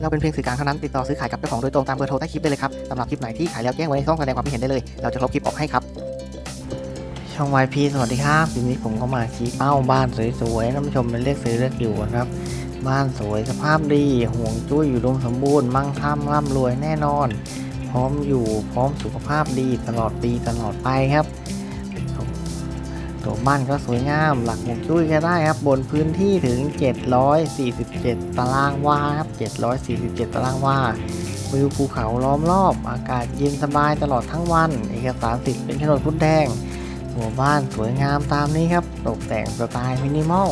เราเป็นเพียงสื่อกลางเท่านั้นติดต่อซื้อขายกับเจ้าของโดยตรงตามเบอร์โทรใต้คลิปได้เลยครับสำหรับคลิปไหนที่ขายแล้วแจ้งไว้ในช่องแสดงความคิดเห็นได้เลย เราจะลบคลิปออกให้ครับช่อง YP สวัสดีครับทีนี้ผมก็มาชี้เป้าบ้านสวยๆท่านผู้ชมเป็นเลือกซื้อเลือกอยู่นะครับ บ้านสวยสภาพดีห่วงจุ้ยอยู่ดมสมบูรณ์มั่งคั่งร่ำรวยแน่นอน พร้อมอยู่พร้อมสุขภาพดีตลอดปีตลอดไปครับ ตัวบ้านก็สวยงามหลักหวงจุ้ยก็ได้ครับ บนพื้นที่ถึง 747 ตารางวาครับ 747 ตารางวาวิวภูเขาล้อมรอบ อากาศเย็นสบายตลอดทั้งวัน เอกสารสิทธิ์เป็นโฉนดพุทธแดงหัวบ้านสวยงามตามนี้ครับ ตกแต่งสไตล์มินิมอล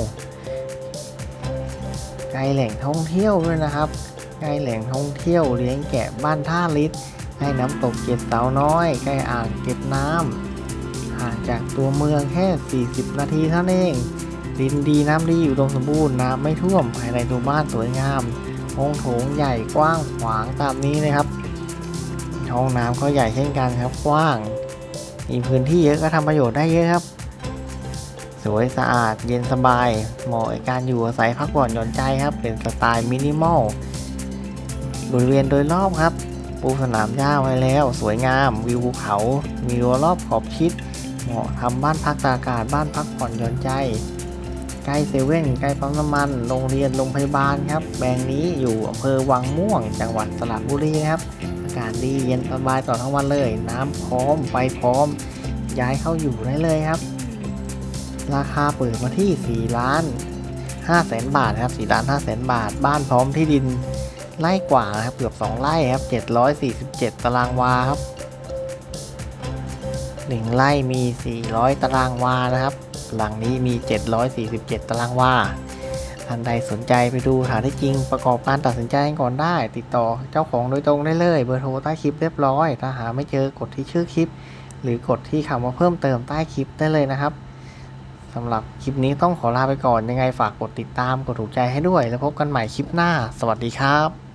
ใกล้แหล่งท่องเที่ยวด้วยนะครับใกล้แหล่งท่องเที่ยวเลี้ยงแกะบ้านท่าลิศใกล้น้ำตกเจ็ดเสาน้อยใกล้อ่างเก็บน้ำ ห่างจากตัวเมืองแค่ 40 นาทีเท่านั้นเองดินดีน้ำดีอยู่ตรงสมบูรณ์น้ำไม่ท่วมภายในตัวบ้านสวยงาม ห้องโถงใหญ่กว้างขวางตามนี้เลยครับ ห้องน้ำก็ใหญ่เช่นกันครับกว้าง มีพื้นที่เยอะก็ทำประโยชน์ได้เยอะครับ สวยสะอาดเย็นสบาย เหมาะกับการอยู่อาศัยพักผ่อนหย่อนใจครับ เป็นสไตล์มินิมอลบริเวณโดยรอบครับ ปูสนามหญ้าไว้แล้ว สวยงาม วิวภูเขา มีรั้วรอบขอบชิด เหมาะทำบ้านพักตากอากาศบ้านพักผ่อนหย่อนใจ ใกล้เซเว่นใกล้ปั๊มน้ำมัน โรงเรียนโรงพยาบาลครับแบงนี้อยู่อำเภอวังม่วง จังหวัดสระบุรีครับอากาศดีเย็นสบายตลอดทั้งวันเลย น้ำพร้อมไฟพร้อม ย้ายเข้าอยู่ได้เลยครับ ราคาเปิดมาที่4ล้าน5แสนบาทครับ4ล้าน5แสนบาท บ้านพร้อมที่ดินไร่กว่านะครับเกือบ 2 ไร่ครับ747 ตารางวาครับ 1 ไร่มี 400 ตารางวานะครับ หลังนี้มี 747 ตารางวาท่านใดสนใจไปดูฐานที่จริงประกอบการตัดสินใจก่อนได้ ติดต่อเจ้าของโดยตรงได้เลย เบอร์โทรใต้คลิปเรียบร้อย ถ้าหาไม่เจอกดที่ชื่อคลิป หรือกดที่คำว่าเพิ่มเติมใต้คลิปได้เลยนะครับสำหรับคลิปนี้ต้องขอลาไปก่อนยังไงฝากกดติดตามกดถูกใจให้ด้วย แล้วพบกันใหม่คลิปหน้า สวัสดีครับ